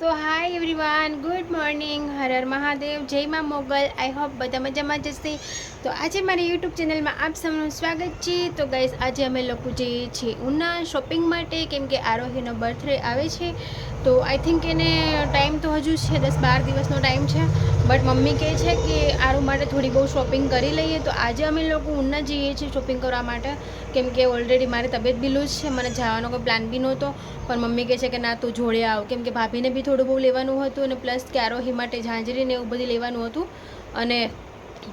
So hi everyone good morning Har Har Mahadev જય માં Mughal I hope બધા મજામાં જશે તો આજે મારી યુટ્યુબ ચેનલમાં આપ સૌનું સ્વાગત છે. તો ગાઈઝ આજે અમે લોકો જઈએ છીએ ઉના શોપિંગ માટે, કેમ કે આરોહીનો બર્થડે આવે છે. તો આઈ થિંક એને ટાઈમ તો હજુ છે, દસ બાર દિવસનો ટાઈમ છે. બટ મમ્મી કહે છે કે આરો માટે થોડી બહુ શોપિંગ કરી લઈએ. તો આજે અમે લોકો ઉના જઈએ છીએ શોપિંગ કરવા માટે. કેમ કે ઓલરેડી મારી તબિયત બી લૂઝ છે. મને જવાનો કોઈ પ્લાન બી નહોતો. પણ મમ્મી કહે છે કે ના, તું જોડે આવ. કેમ કે ભાભીને બી થોડું બહુ લેવાનું હતું અને પ્લસ કેરો માટે ઝાંઝરીને એવું બધું લેવાનું હતું. અને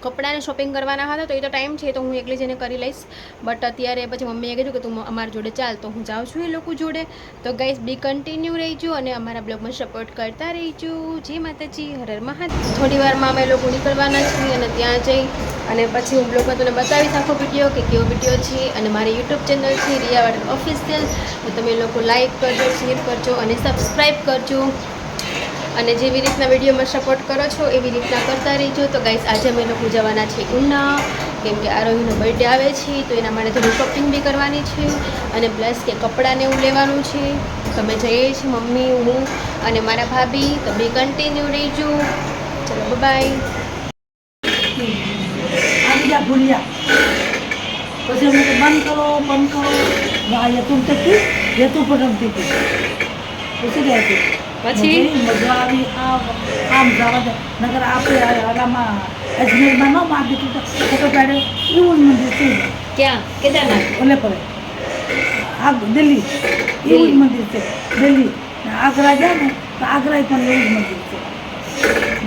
કપડાને શોપિંગ કરવાના હતા, તો એ તો ટાઈમ છે, તો હું એકલી જઈને કરી લઈશ. બટ અત્યારે પછી મમ્મીએ કીધું કે તું અમારા જોડે ચાલ, તો હું જાઉં છું એ લોકો જોડે. તો ગાઈઝ બી કન્ટિન્યુ રહીજો અને અમારા બ્લોગમાં સપોર્ટ કરતા રહીજો. જે માતાજી હરર હર મહાદેવ. થોડી વારમાં અમે લોકો નીકળવાના છીએ અને ત્યાં જઈ અને પછી હું બ્લોગમાં તમને બતાવીશ આખો વીડિયો કે કેવો વીડિયો છે અને મારી યુટ્યુબ ચેનલ છે રિયા વાડર ઓફિશિયલ તો તમે લોકો લાઈક કરજો શેર કરજો અને સબસ્ક્રાઈબ કરજો. અને જેવી રીતના વિડીયોમાં સપોર્ટ કરો છો, એવી રીતના કરતા રહેજો. તો ગાઈસ આજે અમે લોકો જવાના છે ઉના. કેમ કે આરોહીનો બર્થડે આવે છે, તો એના માટે થોડી શોપિંગ બી કરવાની છે. અને પ્લસ કે કપડાને એવું લેવાનું છે. તમે જઈએ છીએ, મમ્મી, હું અને મારા ભાભી. તો બી કન્ટિન્યુ રહેજો. ચલો બાય ભૂલ્યા. પછી અમે બંધ કરો બંધ કરો. તું તકી પણ રમતી હતી. પછી રહેતી પછી? મજા આવી આ આમ જવા નગર આપણે આલામાં અજમેરમાં ન માર દીધું ફોટો પાડ્યો એવું મંદિર છે. ક્યાં? કેદારનાથ. ઓલે પડે આ દિલ્હી. એવું મંદિર છે. દિલ્હી. આગ્રા જાય ને તો આગ્રા પણ એવું મંદિર છે.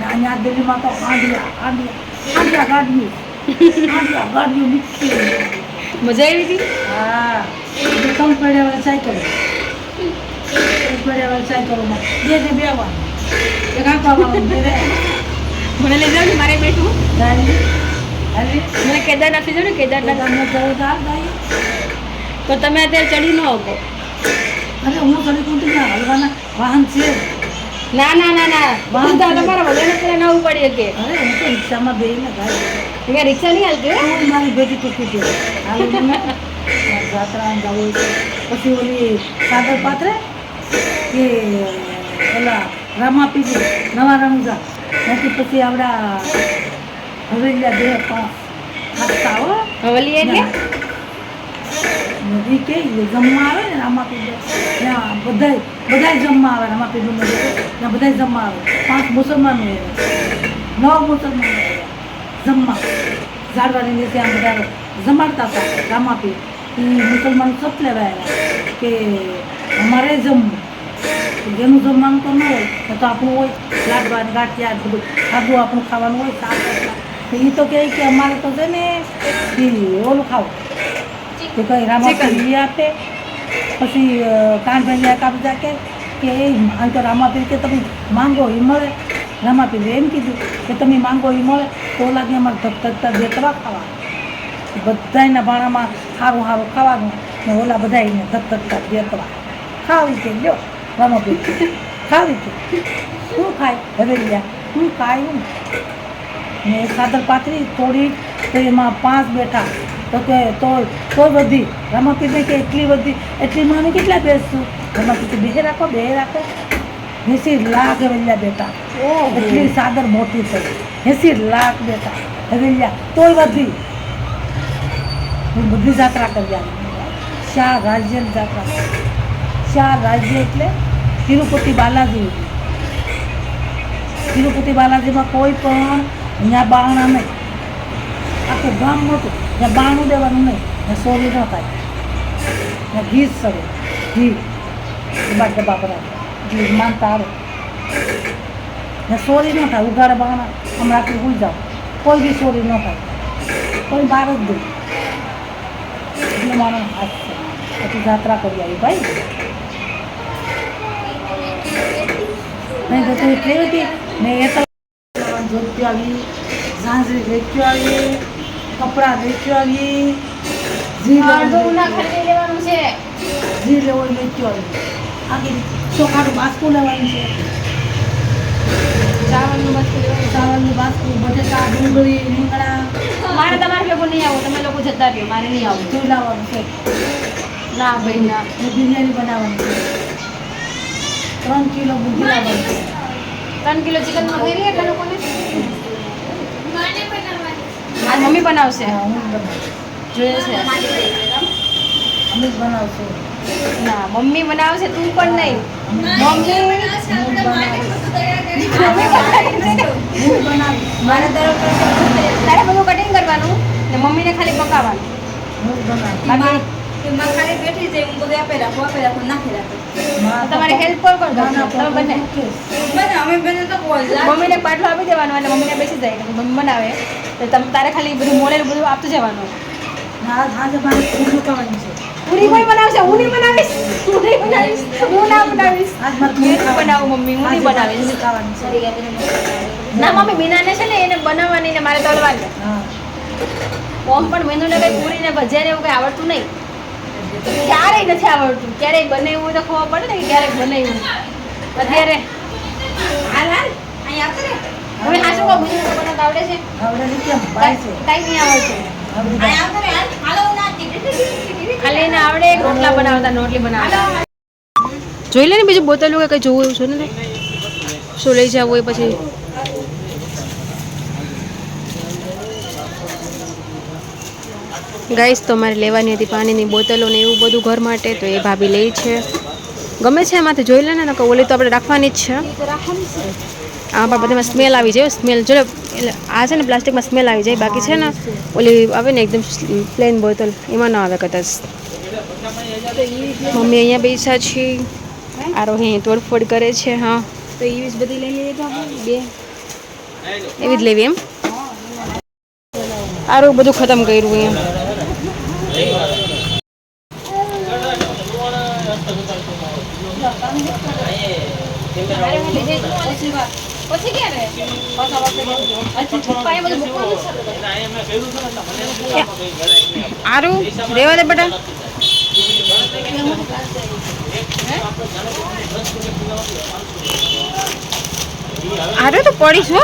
અહીંયા દિલ્હીમાં તો આંડિયા આંડિયા ગાડીઓ. આંડિયા ગાડીઓ નીકળી મજા આવી હતી? હા. ત્રણ પડ્યા સાયકલ. મને લઈ જાવ ને મારે બેઠું મને કેદારનાથ લઈ જાવ ને કેદારનાથ તો ભાઈ તો તમે અત્યારે ચડી ન શકો અરે હું ચડી કુંતી ના હલવાના વાહન છે ના ના ના ના વાહન તો તમારા બધાને પેલા નવું ઉપાડી શકે અરે હું તો રિક્ષામાં બેહીને ગાડી અહીંયા રિક્ષા નહીં હાલતી મારી બેટી ટૂંકી છે. જાત્રા જવું પછી ઓલી સાગર પાત્રે કે ઓલા રામાપીજી નવા રમઝા નથી પછી આપણા હવેલિયા બે હાથતા હો. હવેલી એટલે? નદી કે જમવા આવે ને રામાપીર ત્યાં બધા બધા જમવા આવે રામાપીરનું મંદિર ત્યાં બધાય જમવા આવે. પાંચ મુસલમાનો નવ મુસલમાનો જમવા. ઝાડવાની નીચે આમ બધા જમાડતા હતા રામાપીર એ મુસલમાન સપ લેવાયેલા. કે અમારે જમવું. જેનું જમવાનું તો ન હોય, તો આપણું હોય, લાડવા ગાંઠિયા બધું. ખાધું આપણું ખાવાનું હોય, શાક એ તો કહે કે અમારે તો છે ને ઓલું ખાવું. તો કંઈ રામાપીરી આપે, પછી કાનભાઈ કાપજા કે કે એ તો રામાપીર કે તમે માંગો એ મળે. રામાપીર એમ કીધું કે તમે માંગો એ મળે, તો લાગે અમારે ધકધકતા દેતવા ખાવા. બધાયના ભાણામાં સારું સારું ખાવાનું ને ઓલા બધાને ધક ધકતા દેતવા ખાવી છે, લ્યો. રામાપીર ખાવી છે શું ખાય હવે લ્યા શું ખાય હું ને સાદર પાથરી તોડી તો એમાં પાંચ બેઠા તો કે તો તોય બધી રમાપીરને કે એટલી બધી એટલી માં અમે કેટલા બેસશું રમાપીર બે રાખો બે રાખો એસી લાખ હવેલિયા બેટા એટલી સાદર મોટી થઈ એસી લાખ બેટા હવેલિયા તોય બધી હું બધી જાત્રા કરી આવી ચાર રાજ્યની જાત્રા કરી. ચાર રાજ્ય એટલે તિરુપતિ બાલાજી. તિરુપતિ બાલાજીમાં કોઈ પણ અહીંયા બાણા નહીં. આખું ગામ નહોતું ત્યાં બાણું દેવાનું નહીં. ત્યાં સોરી ન થાય. ત્યાં ઘી જ સરે ઘી. ડબ્બા ડબ્બા ભરાય એટલે માનતા આવે ત્યાં સોરી ન થાય. ઉઘાડે બાણા હમણાં આટલું ભૂલ જાઓ. કોઈ બી સોરી ન થાય. કોઈ બહાર જ દે એટલે મારો હાથ પછી જાત્રા કરી આવી ભાઈ. નહીં તો તું એટલી હતી ને એ તો જોતી આવી ઝાંઝરી વેચ્યો આવી કપડાં વેચ્યો આવી જી લેવાનું છે. જી લેવો એ આવી. આગળ ચોખાનું બાસ્કું લેવાનું છે. ચાવલનું લેવાનું ચાવલનું બાસ્કું બટેટા ડુંગળી રીંગણા. મારે તમારે ભેગું નહીં આવું તમે લોકો જતા રહ્યો મારે નહીં આવું જોઈ લાવવાનું છે. ના ભાઈ ના. બિરયાની બનાવવાની ત્રણ કિલો બુંદી લાવવાનું ત્રણ કિલો ચિકન મંગાવી લઈએ લોકોને? આ મમ્મી બનાવશે. હા, હું જોઈએ છે. અમે જ બનાવશું. ના મમ્મી બનાવશે તું પણ નહીં. મમ્મી તારે બધું કટિંગ કરવાનું ને મમ્મીને ખાલી પકાવવાનું. હું તમારે હેલ્પ કોણ કોણ ના, ના, તમે બંને. મમ્મીને પાટલો આપી દેવાનો એટલે મમ્મીને બેસી જાય મમ્મી બનાવે તો તમે તારે ખાલી બધું મોડેલ બધું આપતું જવાનું ના, પૂરી ખાવાની છે પૂરી કોઈ બનાવશે હું નહીં બનાવીશ હું નહીં બનાવીશ હું ના બનાવીશ બનાવું મમ્મી હું નહીં બનાવીશ ના મમ્મી મીનાને છે ને એને બનાવવાની ને મારે તળવાની ઓમ પણ મેનુને કઈ પૂરી ને ભજીયા ને એવું કઈ આવડતું નહીં ક્યારેય નથી આવડતું. ક્યારેય બનાવ્યું એવું તો ખબર પડે ને કે ક્યારેક બનાવ્યું અત્યારે. હવે હા શું કહું? બનાવતા આવડે છે. આવડે છે કેમ? ભાઈ છે. કાંઈ નહીં આવડતું. ખાલી એને આવડે રોટલા બનાવતા રોટલી બનાવતા. જોઈ લે ને બીજું બોતલ કે કઈ જોવું એવું છે ને શું લઈ જવું હોય પછી? ગાઈસ તો મારે લેવાની હતી પાણીની બોટલો ને એવું બધું ઘર માટે તો એ ભાભી લે છે. ગમે છે એમાંથી જોઈ લે ને ઓલી તો આપણે રાખવાની જ છે. આ પણ બધામાં સ્મેલ આવી જાય સ્મેલ જો એટલે આ છે ને પ્લાસ્ટિકમાં સ્મેલ આવી જાય બાકી છે ને ઓલી આવે ને એકદમ પ્લેન બોટલ એમાં ના આવે કદાચ. મમ્મી અહીંયા બેસા છે. આરોહી તોડફોડ કરે છે હા. તો એવી જ બધી લઈ લઈએ તો બે. એવી જ લેવી એમ? આરું બધું ખતમ કર્યું એમ. આરું રેવા દે બેટા. આરું તો પડીશ હો.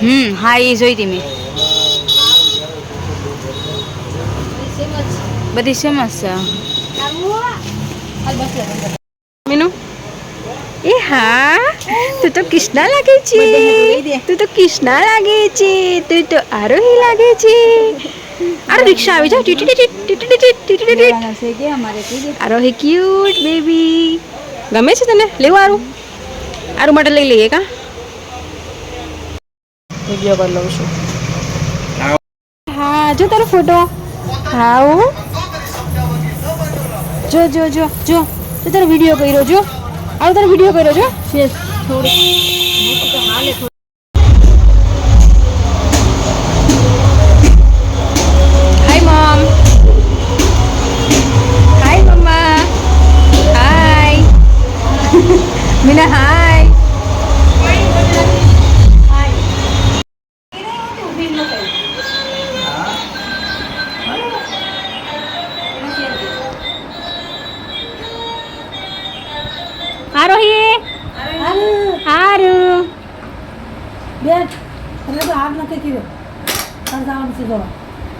હમ હા એ જોઈ હતી મેં. બધી સેમ જ છે. મીનુ? એ હા તું તો કિષ્ણા લાગે છે. તું તો કિષ્ણા લાગે છે. તું તો આરોહી લાગે છે. આરો રિક્ષા આવી જાવ ટીટી ટીટી ટીટી ટીટી ટીટી ટીટી. છે કે અમારે આરોહી ક્યુટ બેબી ગમે છે તને? લેવું આરું. આરું માટે લઈ લઈએ કા? વીડિયો કરી લઉં છું. હા, જો તારો ફોટો હાઉ? જો જો જો જો. તો તારો વીડિયો કર્યો, જો. આવો તારો વીડિયો કર્યો, જો. મીના હાય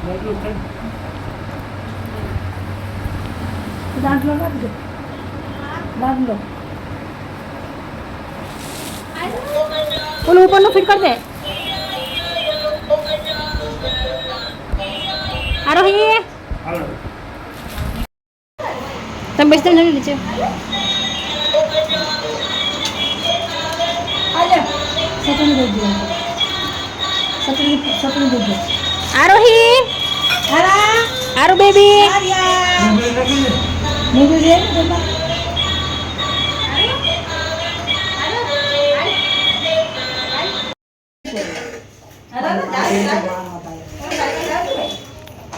નાખી દે દાંતલો ઓલું ઉપરનું ફિટ કર દે આરોહી તમે બેસતા નહીં નીચે. આરોહી આરો બેબી.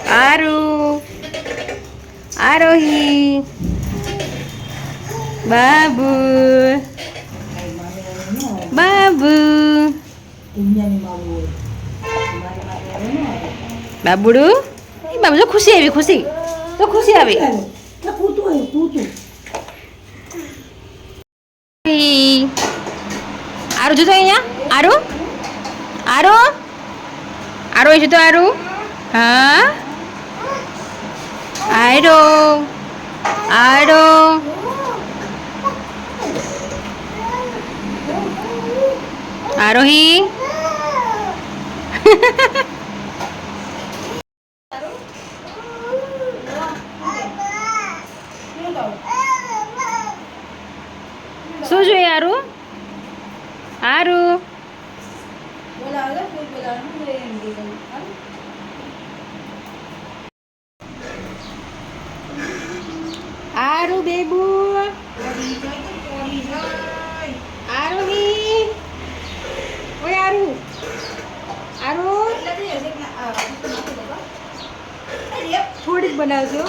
આરુ આરોહી બાબુ. બાબુ. બાબુડુ? એ બાબુ તો ખુશી આવી ખુશી તો ખુશી આવી આવે. કે પૂતું આવ્યું પૂતું આરું જોતો અહીંયા આરું આરો આરો એ જોતો આરું હા આરો આરો આરોહી શું જોઈએ આરું આરું આરું બેબુ આરોહી ઓય આરું આરું થોડીક બનાવજો.